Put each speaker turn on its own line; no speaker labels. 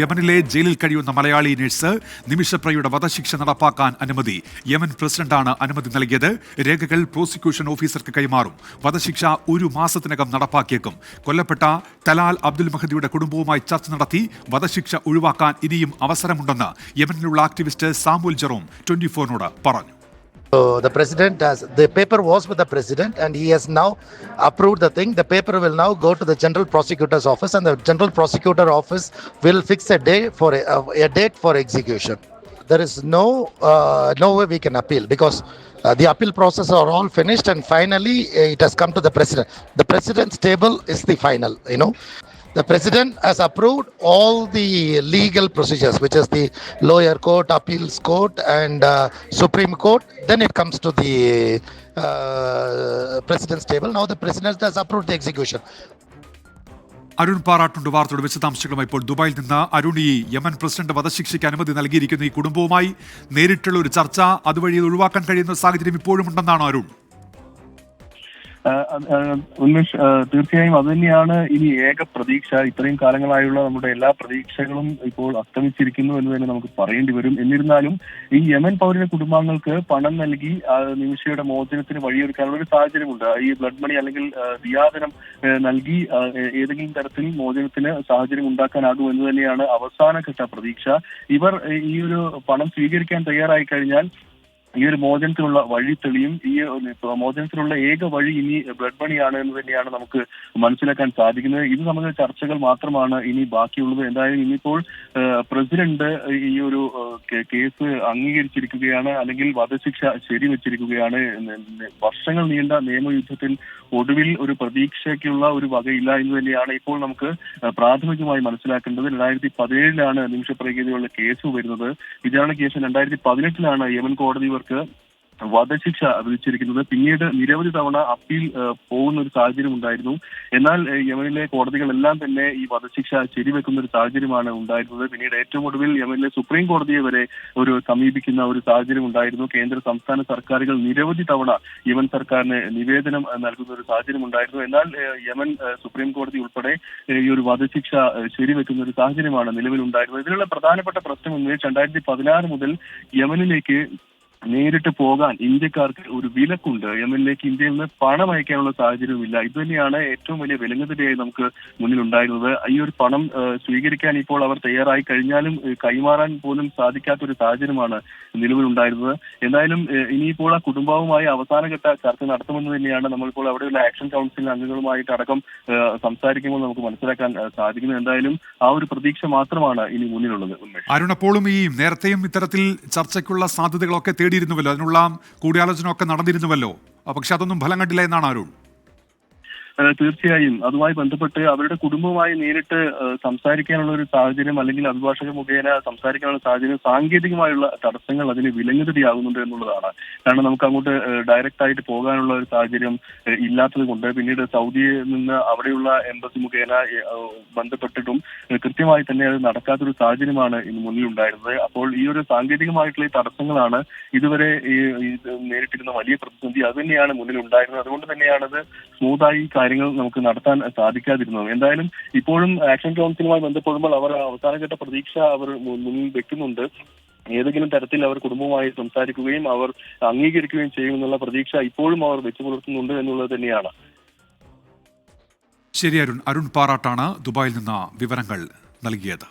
യമനിലെ ജയിലിൽ കഴിയുന്ന മലയാളി നഴ്സ് നിമിഷപ്രയുടെ വധശിക്ഷ നടപ്പാക്കാൻ അനുമതി. യമൻ പ്രസിഡന്റാണ് അനുമതി നൽകിയത്. രേഖകൾ പ്രോസിക്യൂഷൻ ഓഫീസർക്ക് കൈമാറും. വധശിക്ഷ ഒരു മാസത്തിനകം നടപ്പാക്കിയേക്കും. കൊല്ലപ്പെട്ട തലാൽ അബ്ദുൽ മഹദിയുടെ കുടുംബവുമായി ചർച്ച നടത്തി വധശിക്ഷ ഒഴിവാക്കാൻ ഇനിയും അവസരമുണ്ടെന്ന് യമനിലുള്ള ആക്ടിവിസ്റ്റ് സാമുൽ ജെറോം ട്വന്റി ഫോറിനോട് പറഞ്ഞു.
So the president has the paper was with the president, and he has now approved the thing. The paper will now go to the general prosecutor's office, and the general prosecutor office will fix a day for a, a date for execution. There is no uh, no way we can appeal because uh, the appeal process are all finished, and finally uh, it has come to the president. The president's table is the final. You know. The president has approved all the legal procedures, which is the lower court, appeals court, and uh, Supreme Court. Then it comes to the uh, president's table. Now the president has approved the execution.
Arun പാറാട്ടുണ്ട് വാർത്തയുടെ വിശദാംശങ്ങളുമായി. ഇപ്പോൾ ദുബായിൽ നിന്ന് അരുൺ ഈ Yemen president വധശിക്ഷയ്ക്ക് അനുമതി നൽകിയിരിക്കുന്ന ഈ കുടുംബവുമായി നേരിട്ടുള്ള ഒരു ചർച്ച അതുവഴി ഒഴിവാക്കാൻ കഴിയുന്ന സാഹചര്യം ഇപ്പോഴും ഉണ്ടെന്നാണ് അരുൺ?
ഉന്മേഷ് തീർച്ചയായും അത് തന്നെയാണ് ഇനി ഏക പ്രതീക്ഷ. ഇത്രയും കാലങ്ങളായുള്ള നമ്മുടെ എല്ലാ പ്രതീക്ഷകളും ഇപ്പോൾ അസ്തമിച്ചിരിക്കുന്നു എന്ന് തന്നെ നമുക്ക് പറയേണ്ടി വരും. എന്നിരുന്നാലും ഈ യമൻ പൗരന്റെ കുടുംബാംഗങ്ങൾക്ക് പണം നൽകി നിമിഷയുടെ മോചനത്തിന് വഴിയൊരുക്കാനുള്ള ഒരു സാഹചര്യമുണ്ട്. ഈ ബ്ലഡ് മണി അല്ലെങ്കിൽ ദിയാദനം നൽകി ഏതെങ്കിലും തരത്തിൽ മോചനത്തിന് സാഹചര്യം ഉണ്ടാക്കാനാകും എന്ന് തന്നെയാണ് അവസാനഘട്ട പ്രതീക്ഷ. ഇവർ ഈ ഒരു പണം സ്വീകരിക്കാൻ തയ്യാറായി കഴിഞ്ഞാൽ ഈ ഒരു മോചനത്തിനുള്ള വഴി തെളിയും. ഈ മോചനത്തിനുള്ള ഏക വഴി ഇനി ബ്ലഡ് മണിയാണ് എന്ന് തന്നെയാണ് നമുക്ക് മനസ്സിലാക്കാൻ സാധിക്കുന്നത്. ഇത് സംബന്ധിച്ച ചർച്ചകൾ മാത്രമാണ് ഇനി ബാക്കിയുള്ളത്. എന്തായാലും ഇനിയിപ്പോൾ പ്രസിഡന്റ് ഈ ഒരു കേസ് അംഗീകരിച്ചിരിക്കുകയാണ് അല്ലെങ്കിൽ വധശിക്ഷ ശരിവെച്ചിരിക്കുകയാണ്. വെച്ചിരിക്കുകയാണ് വർഷങ്ങൾ നീണ്ട നിയമയുദ്ധത്തിൽ ഒടുവിൽ ഒരു പ്രതീക്ഷയ്ക്കുള്ള ഒരു വകയില്ല എന്ന് തന്നെയാണ് ഇപ്പോൾ നമുക്ക് പ്രാഥമികമായി മനസ്സിലാക്കേണ്ടത്. രണ്ടായിരത്തി പതിനേഴിലാണ് നിമിഷപ്രകൃതിയുള്ള കേസ് വരുന്നത്. വിചാരണ കേസ് രണ്ടായിരത്തി പതിനെട്ടിലാണ് യമൻ കോടതി ഇവർക്ക് വധശിക്ഷ വിധിച്ചിരിക്കുന്നത് പിന്നീട് നിരവധി തവണ അപ്പീൽ പോകുന്ന ഒരു സാഹചര്യം ഉണ്ടായിരുന്നു. എന്നാൽ യമനിലെ കോടതികളെല്ലാം തന്നെ ഈ വധശിക്ഷ ശരിവെക്കുന്ന ഒരു സാഹചര്യമാണ് ഉണ്ടായിരുന്നത്. പിന്നീട് ഏറ്റവും ഒടുവിൽ യമനിലെ സുപ്രീം കോടതിയെ വരെ ഒരു സമീപിക്കുന്ന ഒരു സാഹചര്യം ഉണ്ടായിരുന്നു. കേന്ദ്ര സംസ്ഥാന സർക്കാരുകൾ നിരവധി തവണ യമൻ സർക്കാരിന് നിവേദനം നൽകുന്ന ഒരു സാഹചര്യം ഉണ്ടായിരുന്നു. എന്നാൽ യമൻ സുപ്രീം കോടതി ഉൾപ്പെടെ ഈ ഒരു വധശിക്ഷ ശരിവെക്കുന്ന ഒരു സാഹചര്യമാണ് നിലവിലുണ്ടായിരുന്നത്. ഇതിനുള്ള പ്രധാനപ്പെട്ട പ്രശ്നം എന്ന് രണ്ടായിരത്തി പതിനാറ് മുതൽ യമനിലേക്ക് നേരിട്ട് പോകാൻ ഇന്ത്യക്കാർക്ക് ഒരു വിലക്കുണ്ട്. യമനിലേക്ക് ഇന്ത്യയിൽ നിന്ന് പണം അയക്കാനുള്ള സാഹചര്യവുമില്ല. ഇത് തന്നെയാണ് ഏറ്റവും വലിയ വിലങ്ങുതടിയായി നമുക്ക് മുന്നിൽ ഉണ്ടായിരുന്നത് ഈ ഒരു പണം സ്വീകരിക്കാൻ ഇപ്പോൾ അവർ തയ്യാറായി കഴിഞ്ഞാലും കൈമാറാൻ പോലും സാധിക്കാത്ത ഒരു സാഹചര്യമാണ് നിലവിലുണ്ടായിരുന്നത്. എന്തായാലും ഇനിയിപ്പോൾ ആ കുടുംബവുമായി അവസാനഘട്ട ചർച്ച നടത്തുമെന്ന് തന്നെയാണ് നമ്മളിപ്പോൾ അവിടെയുള്ള ആക്ഷൻ കൗൺസിൽ അംഗങ്ങളുമായിട്ട് അടക്കം സംസാരിക്കുമ്പോൾ നമുക്ക് മനസ്സിലാക്കാൻ സാധിക്കുന്നത്. എന്തായാലും ആ ഒരു പ്രതീക്ഷ മാത്രമാണ് ഇനി മുന്നിലുള്ളത്
അരുണപ്പോളും ഈ നേരത്തെയും ഇത്തരത്തിൽ ചർച്ചയ്ക്കുള്ള സാധ്യതകളൊക്കെ തേടിയിരുന്നുവല്ലോ അതിനുള്ള കൂടിയാലോചന ഒക്കെ നടന്നിരുന്നുവല്ലോ പക്ഷെ അതൊന്നും ഫലം കണ്ടില്ല എന്നാണ് അരുൺ.
തീർച്ചയായും. അതുമായി ബന്ധപ്പെട്ട് അവരുടെ കുടുംബവുമായി നേരിട്ട് സംസാരിക്കാനുള്ള ഒരു സാഹചര്യം അല്ലെങ്കിൽ അഭിഭാഷക മുഖേന സംസാരിക്കാനുള്ള സാഹചര്യം സാങ്കേതികമായുള്ള തടസ്സങ്ങൾ അതിന് വിലങ്ങുതടിയാകുന്നുണ്ട് എന്നുള്ളതാണ്. കാരണം നമുക്ക് അങ്ങോട്ട് ഡയറക്റ്റ് ആയിട്ട് പോകാനുള്ള ഒരു സാഹചര്യം ഇല്ലാത്തത് കൊണ്ട് പിന്നീട് സൗദിയിൽ നിന്ന് അവിടെയുള്ള എംബസി മുഖേന ബന്ധപ്പെട്ടിട്ടും കൃത്യമായി തന്നെ അത് നടക്കാത്തൊരു സാഹചര്യമാണ് ഇന്ന് മുന്നിലുണ്ടായിരുന്നത്. അപ്പോൾ ഈ ഒരു സാങ്കേതികമായിട്ടുള്ള ഈ തടസ്സങ്ങളാണ് ഇതുവരെ ഈ നേരിട്ടിരുന്ന വലിയ പ്രതിസന്ധി അത് തന്നെയാണ് മുന്നിൽ ഉണ്ടായിരുന്നത് അതുകൊണ്ട് തന്നെയാണ് അത് സ്മൂത്തായി കാര്യങ്ങൾ നമുക്ക് നടത്താൻ സാധിക്കാതിരുന്നത് എന്തായാലും ഇപ്പോഴും ആക്ഷൻ കൗൺസിലുമായി ബന്ധപ്പെടുമ്പോൾ അവർ അവസാനഘട്ട പ്രതീക്ഷ അവർ മുന്നിൽ വെക്കുന്നുണ്ട്. ഏതെങ്കിലും തരത്തിൽ അവർ കുടുംബവുമായി സംസാരിക്കുകയും അവർ അംഗീകരിക്കുകയും ചെയ്യുമെന്നുള്ള പ്രതീക്ഷ ഇപ്പോഴും അവർ വെച്ചു പുലർത്തുന്നുണ്ട് എന്നുള്ളത് തന്നെയാണ്.
ശരി അരുൺ. അരുൺ പാറാട്ടാണ് ദുബായിൽ നിന്ന് വിവരങ്ങൾ നൽകിയത്.